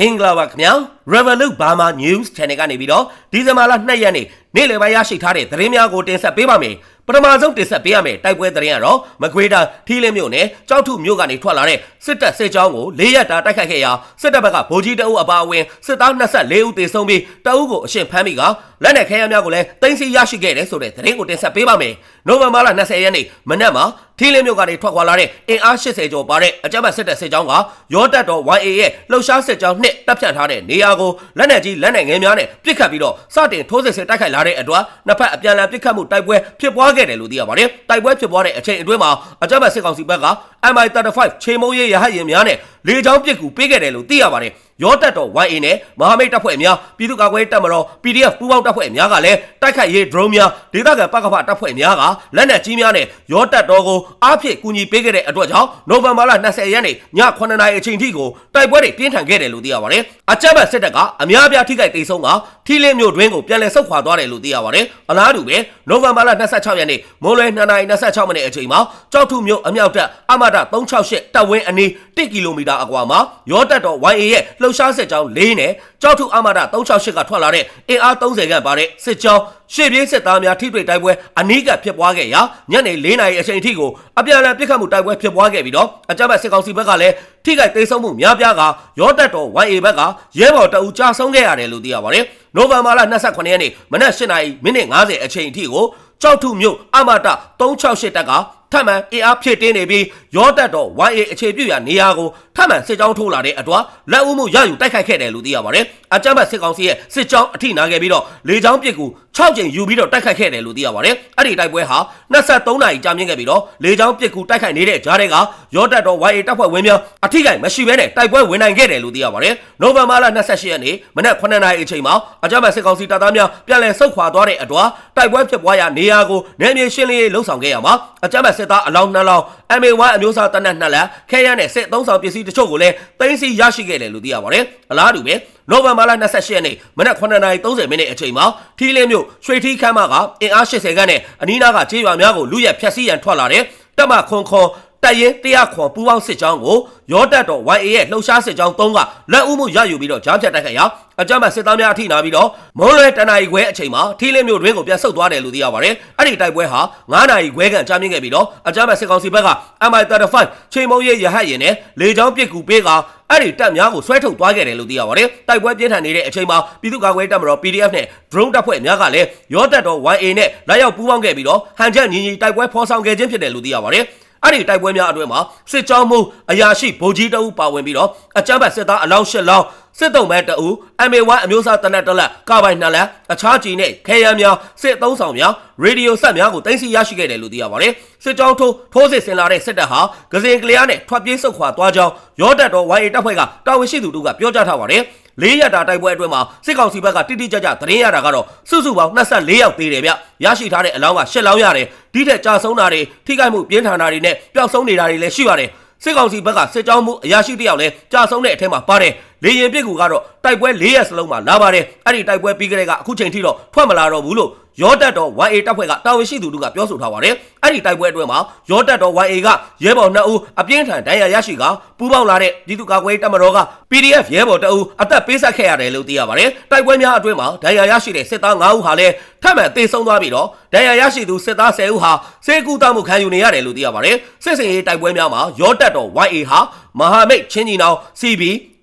မင်္ဂလာပါခင်ဗျာ Revolut Burma News Channel ကနေပြီးတော့ဒီဇင်ဘာလ2ရက်နေ့နေ့လယ်ပိုင်းရရှိထားတဲ့သတင်းများကိုတင်ဆက်ပေးပါမယ်ပထမဆုံးတင်ဆက်ပေးရမယ်တိုက်ပွဲသတင်းကတော့မကွေးတာထီးလင်းမြို့နယ်ကြောက်ထုမြို့ကနေထွက်လာတဲ့စစ်တပ်စစ်ကြောင်းကို၄ရက်တာတိုက်ခိုက်ခဲ့ရာစစ်တပ်ဘက်ကဗိုလ်ကြီးတအုပ်အပါအဝင်စစ်သား24ဦးသေဆုံးပြီးတအုပ်ကိုအရှင်ဖမ်းမိကလက်နက်ခဲယမ်းများကိုလည်းတင်စီရရှိခဲ့တယ်ဆိုတဲ့သတင်းကိုတင်ဆက်ပေးပါမယ်နိုဝင်ဘာလ20ရက်နေ့မနက်မှာထီးလင်းမြို့ကနေထွက်ခွာလာတဲ့အင်အား80ကျော်ပါတဲ့အကြမ်းဖက်စစ်တပ်စစ်ကြောင်းကရောတပ်တော် YA ရဲ့လှုပ်ရှားစစ်ကြောင်းနှစ်တပ်ဖြတ်ထားတဲ့နေရာကိုလက်နက်ကြီးလက်နက်ငယ်များနဲ့ပစ်ခတ်ပြီးတော့စတင်ထိုးစစ်ဆင်တိုက်ခိုက်လာတဲ့အတွက်နှစ်ဖက်အပြန်အလှန်ပစ်ခတ်မှုတိုက်ပွဲဖြစ်ပွားခဲ့တယ်လို့သိရပါတယ်။တိုက်ပွဲဖြစ်ပွားတဲ့အချိန်အတွင်းမှာအကြမ်းဖက်စစ်ကောင်စီဘက်က MI35 ချိန်မုံရေးရဟတ်ယာဉ်များနဲ့လေကြောင်းပစ်ကူပေးခဲ့တယ်လို့သိရပါတယ်။ရောတပ်တော် YA နဲ့မဟာမိတ်တပ်ဖွဲ့များပြည်သူ့ကာကွယ်တပ်မတော် PDF ပူးပေါင်းတပ်ဖွဲ့များကလည်းတိုက်ခိုက်ရေး drone များဒေသခံပကဖတပ်ဖွဲ့များကလက်နက်ကြီးများနဲ့ရောတပ်တော်ကိုအားဖြည့်ကူညီပေးခဲ့တဲ့အတွက်ကြောင့်နိုဝင်ဘာလ20ရက်နေ့ည9:00နာရီအချိန်ထိကိုတိုက်ပွဲတွေပြင်းထန်ခဲ့တယ်လို့သိရပါတယ်။အကြမ်းဖက်စစ်တပ်ကအများအပြားထိခိုက်ဒေဆုံးကထီလင်းမြို့တွင်းကိုပြန်လည်ဆုတ်ခွာသွားတယ်လို့သိရပါတယ်။အလားတူပဲနိုဝင်ဘာလ26ရက်နေ့မိုးလွယ်2:26မိနစ်အချိန်မှာကြောက်ထုမြို့အမြောက်တပ်အမတာ368တပ်ဝင်းအနီး1ကီလိုမီတာအကွာမှာရောတပ်တော် YA ရဲ့လှုပ်ရှားစစ်ကြောင်း၄နဲ့ကြောက်ထုအမတာ368ကထွက်လာတဲ့အင်အား30ခန့်ပါတဲ့စစ်ကြောင်းရှေ့ပြေးစစ်သားများထိတွေ့တိုက်ပွဲအနီးကပ်ဖြစ်ပွားခဲ့ရာညနေ၄နာရီအချိန်အထိကိုအပြန်အလှန်ပစ်ခတ်မှုတိုက်ပွဲဖြစ်ပွားခဲ့ပြီးတော့အကြမ်းဖက်စစ်ကောင်စီဘက်ကလည်းထိခိုက်သိမ်းဆုံးမှုများပြားကရောတပ်တော် YA ဘက်ကရဲဘော်တအူကြာဆုံးခဲ့ရတယ်လို့သိရပါတယ်။နိုဝင်ဘာလ29ရက်နေ့မနက်8နာရီမိနစ်50အချိန်အထိကိုကြောက်ထုမြို့အမတာ368တပ်က ထပ်မံအင်အားဖြည့်တင်းနေပြီးရောတက်တော့ YA အခြေပြုရာနေရာကိုထပ်မံစစ်ကြောင်းထိုးလာတဲ့အတွက်လက်ဦးမှုရယူတိုက်ခိုက်ခဲ့တယ်လို့သိရပါတယ်။အကြမ်းဖက်စစ်ကောင်စီရဲ့စစ်ကြောင်းအထိနာခဲ့ပြီးတော့လေကြောင်းပစ်ကူ6ကြိမ်ယူပြီးတော့တိုက်ခိုက်ခဲ့တယ်လို့သိရပါတယ်။အဲ့ဒီတိုက်ပွဲဟာ23နာရီကြာမြင့်ခဲ့ပြီးတော့လေကြောင်းပစ်ကူတိုက်ခိုက်နေတဲ့ကြားတွေကရောတက်တော့ YA တပ်ဖွဲ့ဝင်များအထိကိုင်မရှိဘဲနဲ့တိုက်ပွဲဝင်နိုင်ခဲ့တယ်လို့သိရပါတယ်။နိုဝင်ဘာလ28ရက်နေ့မနက်9နာရီအချိန်မှာအကြမ်းဖက်စစ်ကောင်စီတပ်သားများပြန်လည်ဆုတ်ခွာသွားတဲ့အတွက်တိုက်ပွဲဖြစ်ပွားရာနေရာကိုနယ်မြေရှင်းလင်းရေးလှုံ့ဆော်ခဲ့ရမှာအကြမ်းဖက်စစ်သားအလောင်းနှလောင်း MA1 အမျိုးအစားတနက်နှစ်လက်ခဲရနဲ့စစ်သုံးဆောင်ပစ္စည်းတချို့ကိုလည်းတင်းစီရရှိခဲ့တယ်လို့သိရပါတယ်။အလားတူပဲနိုဝင်ဘာလ28ရက်နေ့မနက်9:30မိနစ်အချိန်မှာထီးလင်းမြို့ရွှေထီးခမ်းမကအင်အား80ခန်းနဲ့အနီးနားကကျေးရွာများကိုလူရက်ဖျက်ဆီးရန်ထွက်လာတဲ့တပ်မခွန်ခွန် တပ်ရင်တရားခွန်ပူပေါင်းစစ်ကြောင်းကိုရောတပ်တော် YA ရဲ့လှုပ်ရှားစစ်ကြောင်း၃ကလက်ဦးမှုရယူပြီးတော့ကြားဖြတ်တိုက်ခိုက်ရာအကြမ်းဖက်စစ်သားများအထိနာပြီးတော့မုံလွယ်တနအီခွဲအချိန်မှာထီးလင်းမြို့တွင်းကိုပြန်ဆုတ်သွားတယ်လို့သိရပါတယ်။အဲ့ဒီတိုက်ပွဲဟာ9နာရီခွဲခန့်ကြာမြင့်ခဲ့ပြီးတော့အကြမ်းဖက်စစ်ကောင်စီဘက်က MI35 ချိန်မုံရေးရဟတ်ရင်နဲ့လေကြောင်းပစ်ကူပေးကအဲ့ဒီတပ်များကိုဆွဲထုတ်သွားခဲ့တယ်လို့သိရပါတယ်။တိုက်ပွဲပြင်းထန်နေတဲ့အချိန်မှာပြည်သူ့ကာကွယ်တပ်မတော် PDF နဲ့ drone တပ်ဖွဲ့များကလည်းရောတပ်တော် YA နဲ့လက်ရောက်ပူးပေါင်းခဲ့ပြီးတော့ဟန်ချက်ညီညီတိုက်ပွဲဖော်ဆောင်ခဲ့ခြင်းဖြစ်တယ်လို့သိရပါတယ်။ အဲ့ဒီတိုက်ပွဲများအတွင်းမှာစစ်ကြောင်းမှုအရာရှိဗိုလ်ကြီးတအုပ်ပါဝင်ပြီးတော့အကြမ်းဖက်စစ်သားအလောင်း၈လောင်းစစ်တုံးမဲ့တအုပ် MA1 အမျိုးအစားတနက်တလက်ကာပိုင်နှစ်လက်အခြားကြီးနဲ့ခဲယမ်းများစစ်သုံးဆောင်များရေဒီယိုဆက်များကိုတင်စီရရှိခဲ့တယ်လို့သိရပါတယ်စစ်ကြောင်းထိုးထိုးစစ်ဆင်လာတဲ့စစ်တပ်ဟာဂဇင်ကလျားနဲ့ထွက်ပြေးဆုတ်ခွာသွားကြောင်းရောတပ်တော် YA တပ်ဖွဲ့ကတာဝန်ရှိသူတို့ကပြောကြားထားပါတယ် လေးရတာတိုက်ပွဲအတွင်းမှာစစ်ကောင်စီဘက်ကတိတိကျကျသတင်းရတာကတော့စုစုပေါင်း24ယောက်သေးတယ်ဗျရရှိထားတဲ့အလောင်းက10လောင်းရတယ်ဒီထက်ကြာဆုံးတာတွေထိခိုက်မှုပြင်းထန်တာတွေနဲ့ပျောက်ဆုံးနေတာတွေလည်းရှိပါတယ်စစ်ကောင်စီဘက်ကစစ်ကြောင်းမှုအရာရှိတယောက်လည်းကြာဆုံးတဲ့အထက်မှာပါတယ် လေရင်ပြစ်ကူကတော့တိုက်ပွဲ၄ရက်စလုံးမှာလာပါတယ်အဲ့ဒီတိုက်ပွဲပြီးကြတဲ့ကအခုချိန်ထိတော့ထွက်မလာတော့ဘူးလို့ရောတက်တော် YA တပ်ဖွဲ့ကတာဝန်ရှိသူတို့ကပြောဆိုထားပါတယ်အဲ့ဒီတိုက်ပွဲအတွင်းမှာရောတက်တော် YA ကရဲဘော်2ဦးအပြင်းထန်ဒဏ်ရာရရှိကပူးပေါင်းလာတဲ့ပြည်သူ့ကာကွယ်တပ်မတော်က PDF ရဲဘော်2ဦးအသက်ပေးဆက်ခဲ့ရတယ်လို့သိရပါတယ်တိုက်ပွဲများအတွင်းမှာဒဏ်ရာရရှိတဲ့စစ်သား9ဦးဟာလည်းထပ်မံတေဆုံးသွားပြီးတော့ဒဏ်ရာရရှိသူစစ်သား10ဦးဟာစေကူတမှုခံယူနေရတယ်လို့သိရပါတယ်စစ်စင်ရေးတိုက်ပွဲများမှာရောတက်တော် YA ဟာမဟာမိတ်ချင်းကြီးနောင် CB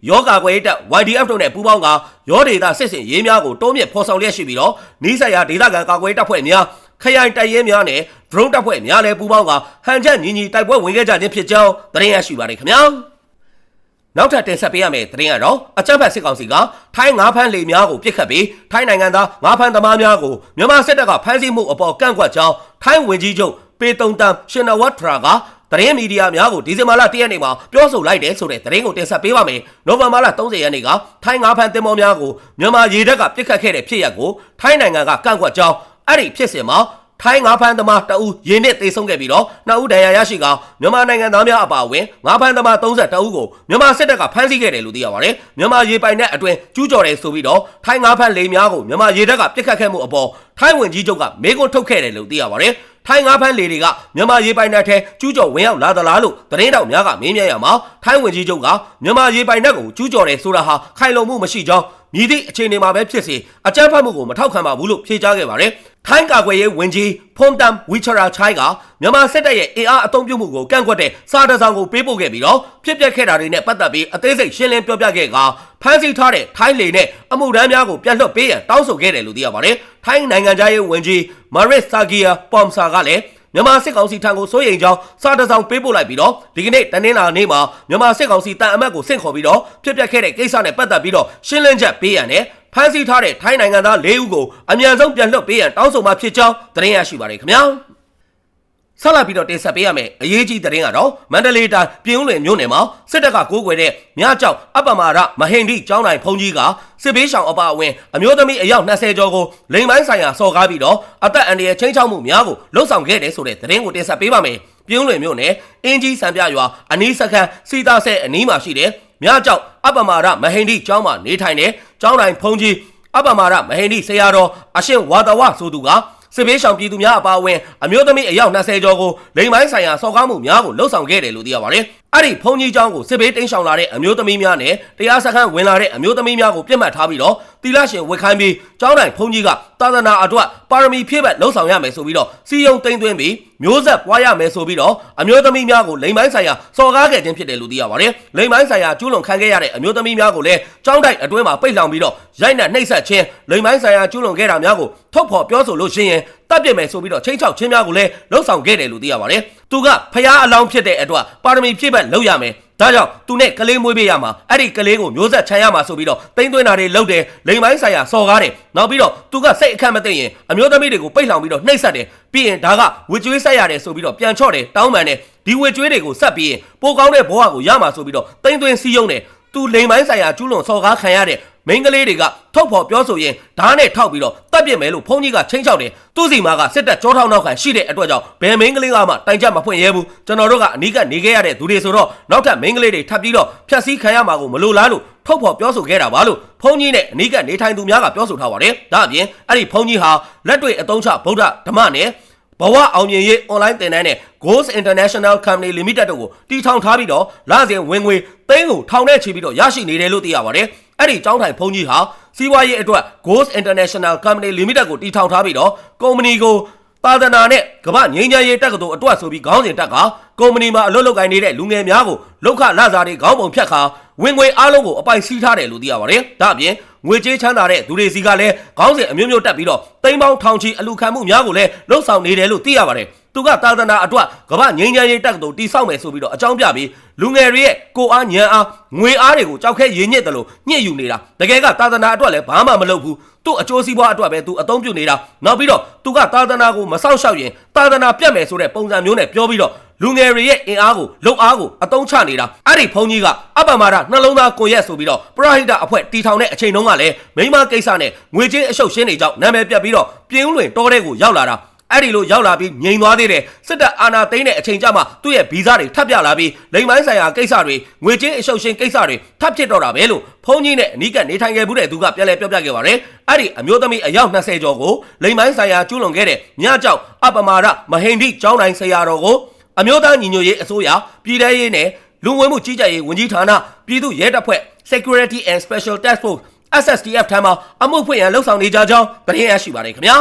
ယောဂကွယ်တက် YDF တို့နဲ့ပူးပေါင်းကရောဒေတာစစ်စင်ရေးများကိုတိုးမြင့်ဖော်ဆောင်လျက်ရှိပြီးတော့နီးစပ်ရာဒေသခံကာကွယ်တပ်ဖွဲ့များခရိုင်တိုက်ရဲများနဲ့ drone တပ်ဖွဲ့များလည်းပူးပေါင်းကဟန်ချက်ညီညီတိုက်ပွဲဝင်ခဲ့ကြခြင်းဖြစ်ကြောင်းသတင်းရရှိပါတယ်ခင်ဗျာနောက်ထပ်တင်ဆက်ပေးရမယ့်သတင်းကတော့အကြမ်းဖက်စစ်ကောင်စီကထိုင်းငါးဖမ်းလေများကိုပြစ်ခတ်ပြီးထိုင်းနိုင်ငံသားငါးဖမ်းသမားများကိုမြန်မာစစ်တပ်ကဖမ်းဆီးမှုအပေါ်ကန့်ကွက်ကြောင်းထိုင်းဝန်ကြီးချုပ်ပေတုံတန်ရှင်နဝတ်ထရာက သတင်းမီဒီယာများကိုဒီဇင်ဘာလ၁ရက်နေ့မှာပြောဆိုလိုက်တယ်ဆိုတဲ့သတင်းကိုတင်ဆက်ပေးပါမယ်။နိုဝင်ဘာလ30ရက်နေ့ကထိုင်းငါးဖမ်းသင်္ဘောများကိုမြန်မာရေတပ်ကပြစ်ခတ်ခဲ့တဲ့ဖြစ်ရပ်ကိုထိုင်းနိုင်ငံကကန့်ကွက်ကြောင်းအဲ့ဒီဖြစ်စဉ်မှာထိုင်းငါးဖမ်းသမားတအူးရင်းနဲ့တေဆုံးခဲ့ပြီးတော့နှစ်ဦးဒဏ်ရာရရှိကမြန်မာနိုင်ငံသားများအပါအဝင်ငါးဖမ်းသမား32ဦးကိုမြန်မာစစ်တပ်ကဖမ်းဆီးခဲ့တယ်လို့သိရပါတယ်။မြန်မာရေပိုင်တဲ့အတွင်းကျူးကျော်တယ်ဆိုပြီးတော့ထိုင်းငါးဖမ်းလေများကိုမြန်မာရေတပ်ကပြစ်ခတ်ခဲ့မှုအပေါ်ထိုင်းဝင်ကြီးချုပ်ကမေးခွန်းထုတ်ခဲ့တယ်လို့သိရပါတယ်။ ထိုင်းငါးဖမ်းလေတွေကမြန်မာရေပိုင်နက်ထဲကျူးကျော်ဝင်ရောက်လာသလားလို့သတင်းတောက်များကမေးမြန်းရမှာထိုင်းဝန်ကြီးချုပ်ကမြန်မာရေပိုင်နက်ကိုကျူးကျော်တယ်ဆိုတာဟာခိုင်လုံမှုမရှိကြောင်းမြည်သည့်အခြေအနေမှာပဲဖြစ်စေအကြမ်းဖက်မှုကိုမထောက်ခံပါဘူးလို့ဖြေကြားခဲ့ပါတယ်။ ထိုင်းကာကွယ်ရေးဝန်ကြီးဖွန်တမ်ဝီချရာချိုင်ကမြန်မာစစ်တပ်ရဲ့အင်အားအုံပြုမှုကိုကန့်ကွက်တဲ့စာတစောင်ကိုပေးပို့ခဲ့ပြီးတော့ဖြစ်ပျက်ခဲ့တာတွေနဲ့ပတ်သက်ပြီးအသေးစိတ်ရှင်းလင်းပြောပြခဲ့ကဖမ်းဆီးထားတဲ့ထိုင်းလေနဲ့အမှုထမ်းများကိုပြန်လွှတ်ပေးရန်တောင်းဆိုခဲ့တယ်လို့သိရပါတယ်။ထိုင်းနိုင်ငံသားရေးဝန်ကြီးမာရစ်ဆာဂီယာပွမ်ဆာကလည်းမြန်မာစစ်ကောင်စီထံကိုစိုးရိမ်ကြောင်းစာတစောင်ပေးပို့လိုက်ပြီးတော့ဒီကနေ့တနင်္လာနေ့မှာမြန်မာစစ်ကောင်စီတန်အမတ်ကိုဆင့်ခေါ်ပြီးတော့ဖြစ်ပျက်ခဲ့တဲ့ကိစ္စနဲ့ပတ်သက်ပြီးတော့ရှင်းလင်းချက်ပေးရန်နဲ့ ဖမ်းဆီးထားတဲ့ထိုင်းနိုင်ငံသား၄ဦးကိုအမြန်ဆုံးပြန်လွှတ်ပေးရန်တောင်းဆိုမှဖြစ်ကြောင်းသတင်းရရှိပါတယ်ခင်ဗျာဆက်လက်ပြီးတော့တင်ဆက်ပေးရမယ်အရေးကြီးသတင်းကတော့မန္တလေးတိုင်းပြည်ဦးလွင်မြို့နယ်မှာစစ်တပ်ကကိုးကွယ်တဲ့မြကြောက်အပ္ပမာရမဟိန္ဒိကျောင်းတိုင်းဖုန်ကြီးကစစ်ဘေးရှောင်အပအဝင်အမျိုးသမီးအယောက်20ကျော်ကိုလိမ်ပိုင်းဆိုင်ရာစော်ကားပြီးတော့အသက်အန္တရာယ်ချင်းချောက်မှုများကိုလှုံ့ဆော်ခဲ့တယ်ဆိုတဲ့သတင်းကိုတင်ဆက်ပေးပါမယ်ပြည်ဦးလွင်မြို့နယ်အင်းကြီးစံပြရွာအနီးစခန်းစီတာဆဲအနီးမှာရှိတဲ့ မြကြောက်အပ္ပမာရမဟိန္ဒိကျောင်းမှာနေထိုင်တဲ့ကျောင်းတိုင်းဖုန်ကြီးအပ္ပမာရမဟိန္ဒိဆရာတော်အရှင်ဝါဒဝဆိုသူကစစ်ဘေးရှောင်ပြည်သူများအပါအဝင်အမျိုးသမီးအယောက်20ကျော်ကိုလိမ်ပိုင်းဆိုင်ရာစော်ကားမှုများကိုလှုပ်ဆောင်ခဲ့တယ်လို့သိရပါတယ်။ အဲ့ဒီဖုန်ကြီးကျောင်းကိုစစ်ဘေးတိမ်းရှောင်လာတဲ့အမျိုးသမီးများနဲ့တရားစခန်းဝင်လာတဲ့အမျိုးသမီးများကိုပြစ်မှတ်ထားပြီးတော့တီလာရှင်ဝက်ခိုင်းပြီးကျောင်းတိုင်ဖုန်ကြီးကသာသနာအတွက်ပါရမီဖြည့်ဘက်လှုပ်ဆောင်ရမယ်ဆိုပြီးတော့စီယုံတိမ့်သွင်းပြီးမျိုးဆက်ပွားရမယ်ဆိုပြီးတော့အမျိုးသမီးများကိုလိမ်ပိုင်းဆိုင်ရာစော်ကားခဲ့ခြင်းဖြစ်တယ်လို့သိရပါတယ်။လိမ်ပိုင်းဆိုင်ရာကျူးလွန်ခံခဲ့ရတဲ့အမျိုးသမီးများကိုလည်းကျောင်းတိုင်အတွင်းမှာပိတ်လှောင်ပြီးတော့ရိုက်နှက်နှိပ်စက်ခြင်းလိမ်ပိုင်းဆိုင်ရာကျူးလွန်ခဲ့တာများကိုထုတ်ဖော်ပြောဆိုလို့ရှိရင် တပ်ပြစ်မယ်ဆိုပြီးတော့ချင်းချောက်ချင်းများကိုလည်းလှုပ်ဆောင်ခဲ့တယ်လို့သိရပါတယ်။သူကဖျားအလောင်းဖြစ်တဲ့အတွက်ပါရမီဖြည့်ဘက်လုပ်ရမယ်။ဒါကြောင့်သူနဲ့ကလေးမွေးပေးရမှာအဲ့ဒီကလေးကိုမျိုးဆက်ချမ်းရမှာဆိုပြီးတော့တိမ့်သွင်းတာတွေလုပ်တယ်လိမ်ပိုင်းဆိုင်ရာစော်ကားတယ်နောက်ပြီးတော့သူကစိတ်အခက်မသိရင်အမျိုးသမီးတွေကိုပိတ်လောင်ပြီးတော့နှိပ်စက်တယ်ပြီးရင်ဒါကဝစ်ကျွေးဆက်ရတယ်ဆိုပြီးတော့ပြန်ချော့တယ်တောင်းပန်တယ်ဒီဝစ်ကျွေးတွေကိုဆက်ပြီးရင်ပိုကောင်းတဲ့ဘဝကိုရမှာဆိုပြီးတော့တိမ့်သွင်းစီးယုံတယ်သူလိမ်ပိုင်းဆိုင်ရာကျူးလွန်စော်ကားခံရတဲ့ မိန်းကလေးတွေကထုတ်ဖော်ပြောဆိုရင်ဓာတ်နဲ့ထောက်ပြီးတော့တတ်ပြစ်မယ်လို့ဖုန်းကြီးကချင်းချောက်တယ်သူ့စီမာကစစ်တပ်ကြောထောက်နောက်ခံရှိတဲ့အတွက်ကြောင့်ဘယ်မိန်းကလေးကမှတိုင်ချက်မဖွင့်ရဲဘူးကျွန်တော်တို့ကအနီးကနေခဲ့ရတဲ့သူတွေဆိုတော့နောက်ထပ်မိန်းကလေးတွေထပ်ပြီးတော့ဖြတ်စည်းခံရမှာကိုမလိုလားလို့ထုတ်ဖော်ပြောဆိုခဲ့တာပါလို့ဖုန်းကြီးနဲ့အနီးကနေထိုင်သူများကပြောဆိုထားပါတယ်ဒါအပြင်အဲ့ဒီဖုန်းကြီးဟာလက်တွေ့အသုံးချဗုဒ္ဓဓမ္မနဲ့ဘဝအောင်မြင်ရေး online သင်တန်းနဲ့ Goals International Company Limited တို့ကိုတီထောင်ထားပြီးတော့လစဉ်ဝင်ငွေသိန်းကိုထောင်နဲ့ချီပြီးတော့ရရှိနေတယ်လို့သိရပါတယ်။ အဲ့ဒီကျောင်းထိုင်ဖုန်းကြီးဟာစီးပွားရေးအတွက် Goals International Company Limited ကိုတီထောင်ထားပြီးတော့ကုမ္ပဏီကိုသာသနာနဲ့ကမ္ဘာငြိမ်းချမ်းရေးတက္ကသိုလ်အတွက်ဆိုပြီးခေါင်းစဉ်တက်ကကုမ္ပဏီမှာအလုပ်လုပ်ကိုင်နေတဲ့လူငယ်များကိုလောက်ခလစားတွေခေါင်းပုံဖြတ်ခါဝင်ငွေအားလုံးကိုအပိုင်စီးထားတယ်လို့သိရပါတယ်။ဒါအပြင်ငွေကြေးချမ်းသာတဲ့သူတွေစီကလည်းခေါင်းစဉ်အမျိုးမျိုးတက်ပြီးတော့တိမ်ပေါင်းထောင်ချီအလူခံမှုများကိုလည်းလှုပ်ဆောင်နေတယ်လို့သိရပါတယ်။ သူကသာသနာအတွက်ကမ္ဘာငြိမ်းချမ်းရေးတက္ကသိုလ်တည်ဆောက်မယ်ဆိုပြီးတော့အကြောင်းပြပြီးလူငယ်တွေရဲ့ကိုအားညံအားငွေအားတွေကိုကြောက်ခဲရင်းညစ်တယ်လို့ညှစ်ယူနေတာတကယ်ကသာသနာအတွက်လည်းဘာမှမလုပ်ဘူးသူ့အကျိုးစီးပွားအတွက်ပဲသူအသုံးပြုနေတာနောက်ပြီးတော့သူကသာသနာကိုမဆောက်ရှောက်ရင်သာသနာပြတ်မယ်ဆိုတဲ့ပုံစံမျိုးနဲ့ပြောပြီးတော့လူငယ်တွေရဲ့အင်အားကိုလုံအားကိုအတုံးချနေတာအဲ့ဒီဘုန်းကြီးကအပ္ပမာဒနှလုံးသားကိုရက်ဆိုပြီးတော့ပရဟိတအဖွဲ့တီထောင်တဲ့အချိန်တုန်းကလည်းမိမကိစ္စနဲ့ငွေကြေးအရှုပ်ရှင်းနေကြောင်းနာမည်ပြတ်ပြီးတော့ပြင်းဦးလွင်တောတဲ့ကိုရောက်လာတာ အဲ့ဒီလိုရောက်လာပြီးငြိမ်သွားသေးတယ်စစ်တပ်အာဏာသိမ်းတဲ့အချိန်ကျမှသူ့ရဲ့ဗီဇတွေထပ်ပြလာပြီးလိမ်ပိုင်းဆိုင်ရာကိစ္စတွေငွေကြေးအရှုပ်ရှင်းကိစ္စတွေထပ်ဖြစ်တော့တာပဲလို့ဖုန်းကြီးနဲ့အနီးကနေထိုင်ခဲ့ဘူးတဲ့သူကပြန်လဲပြောပြခဲ့ပါတယ်အဲ့ဒီအမျိုးသမီးအယောက်20ကျော်ကိုလိမ်ပိုင်းဆိုင်ရာကျူးလွန်ခဲ့တဲ့မြကြောက်အပမာဒမဟိန္ဒိကျောင်းတိုင်းဆရာတော်ကိုအမျိုးသားညီညွတ်ရေးအစိုးရပြည်ထရေးနဲ့လူဝင်မှုကြီးကြပ်ရေးဝန်ကြီးဌာနပြည်သူ့ရဲတပ်ဖွဲ့ Security and Special Task Force SSTF ထံမှအမှုဖွင့်ရန်လှုပ်ဆောင်နေကြကြောင်းသတင်းရရှိပါတယ်ခင်ဗျာ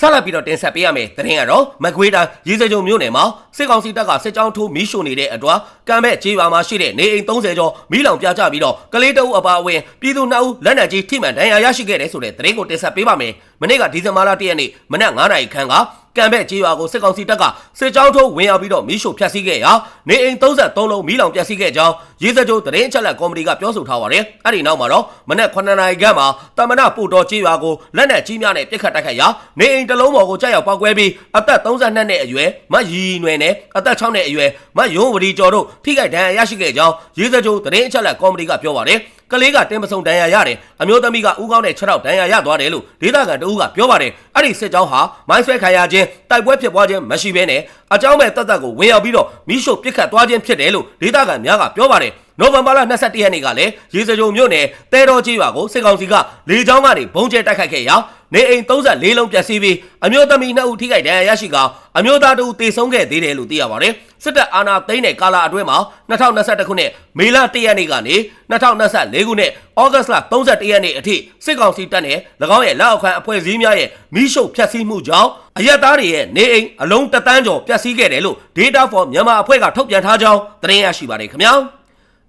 ဆက်လက်ပြီးတော့တင်ဆက်ပေးရမယ်သတင်းကတော့မကွေးတိုင်းရေစကြုံမြို့နယ်မှာစစ်ကောင်စီတပ်ကစစ်ကြောင်းထိုးမီးရှို့နေတဲ့အတွာကံမဲ့ကြေးပါမှာရှိတဲ့နေအိမ်30ကျော်မီးလောင်ပြကြပြီးတော့ကလေးတအုပ်အပါအဝင်ပြည်သူ2ဦးလက်နက်ကြီးထိမှန်ဒဏ်ရာရရှိခဲ့တဲ့ဆိုတဲ့သတင်းကိုတင်ဆက်ပေးပါမယ် မနေ့ကဒီဇင်ဘာလ1ရက်နေ့မနက်9:00နာရီခန့်ကကံဘက်ကြေးရွာကိုစစ်ကောင်စီတပ်ကစစ်ကြောင်းထိုးဝင်ရောက်ပြီးတော့မီးရှို့ဖျက်ဆီးခဲ့ရာနေအိမ်33လုံးမီးလောင်ပျက်စီးခဲ့ကြောင်းရေးစကြိုးသတင်းအချက်လက်ကော်မတီကပြောဆိုထားပါတယ်။အဲ့ဒီနောက်မှာတော့မနက်9နာရီခန့်မှာတမနာပူတော်ကြေးရွာကိုလက်နက်ကြီးများနဲ့ပစ်ခတ်တိုက်ခိုက်ရာနေအိမ်တစ်လုံးပေါ်ကိုကြောက်ရောက်ပောက်ကွဲပြီးအသက်32နှစ်အရွယ်မရီနွယ်နဲ့အသက်6နှစ်အရွယ်မယုံဝရီကျော်တို့ထိခိုက်ဒဏ်ရာရရှိခဲ့ကြောင်းရေးစကြိုးသတင်းအချက်လက်ကော်မတီကပြောပါတယ်။ ကလေးကတင်းပစုံဒဏ်ရာရတယ်အမျိုးသမီးကဥကောင်းနဲ့6ထောက်ဒဏ်ရာရသွားတယ်လို့ဒေသခံတအူးကပြောပါတယ်အဲ့ဒီစစ်ကြောင်းဟာမိုင်းဆွဲခံရခြင်းတိုက်ပွဲဖြစ်ပွားခြင်းမရှိဘဲနဲ့အကြောင်းမဲ့တက်တက်ကိုဝင်ရောက်ပြီးတော့မိရှုပစ်ခတ်သွားခြင်းဖြစ်တယ်လို့ဒေသခံများကပြောပါတယ်နိုဝင်ဘာလ22ရက်နေ့ကလည်းရေစကြိုမြို့နယ်တဲတော်ကြီးရွာကိုစစ်ကောင်စီကလေကြောင်းကနေဘုံကျဲတိုက်ခိုက်ခဲ့ရာ နေအိမ်34လုံးပျက်စီးပြီးအမျိုးသမီး2ဦးထိခိုက်ဒဏ်ရာရရှိကအမျိုးသား2ဦးသေဆုံးခဲ့သေးတယ်လို့သိရပါတယ်စစ်တပ်အာဏာသိမ်းတဲ့ကာလအတွင်းမှာ2021ခုနှစ်မေလ1ရက်နေ့ကနေ2024ခုနှစ်ဩဂတ်စ်လ31ရက်နေ့အထိစစ်ကောင်စီတပ်နဲ့၎င်းရဲ့လက်အောက်ခံအဖွဲ့အစည်းများရဲ့မိရှုဖျက်ဆီးမှုကြောင့်အရက်သားတွေရဲ့နေအိမ်အလုံးတသန်းကျော်ပျက်စီးခဲ့တယ်လို့ Data for မြန်မာအဖွဲ့ကထုတ်ပြန်ထားကြောင်းသတင်းရရှိပါတယ်ခင်ဗျာ